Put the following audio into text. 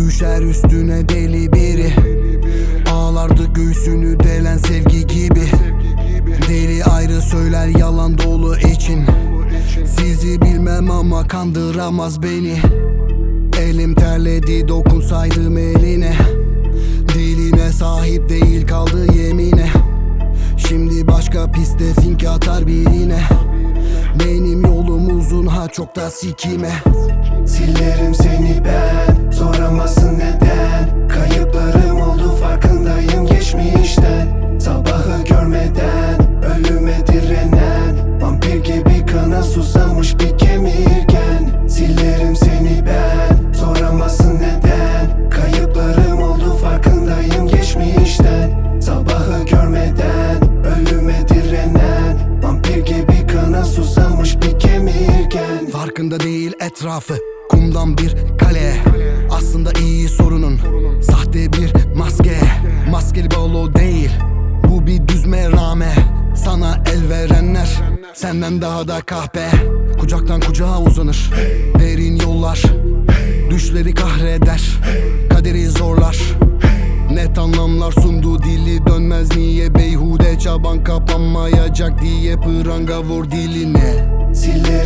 üstüne deli biri. Ağlardı göğsünü delen sevgi gibi. Deli ayrı söyler yalan dolu için. Sizi bilmem ama kandıramaz beni. Elim terledi dokunsaydım eline. Diline sahip değil kaldı yemine. Şimdi başka piste fink atar birine. Yolum uzun ha çok da sikime. Silerim seni ben Soramazsın neden? Kayıplarım oldu farkındayım geçmişten. Sabahı görmeden Ölüme direnen. Vampir gibi kana susamış bir kemirgen. Silerim seni ben Soramazsın neden? Kayıplarım oldu farkındayım geçmişten. Sabahı görmeden Ölüme direnen. Vampir gibi kana susamış Farkında değil etrafı. Kumdan bir kale. Aslında iyi sorunun Sahte bir maske. Maskeli balo değil. Bu bir düz merame Sana el verenler Senden daha da kahpe. Kucaktan kucağa uzanır. Derin yollar Düşleri kahreder. Kaderi zorlar. Net anlamlar sundu dili dönmez. Niye beyhude çaban kapanmayacak diye pranga vur diline. Silerim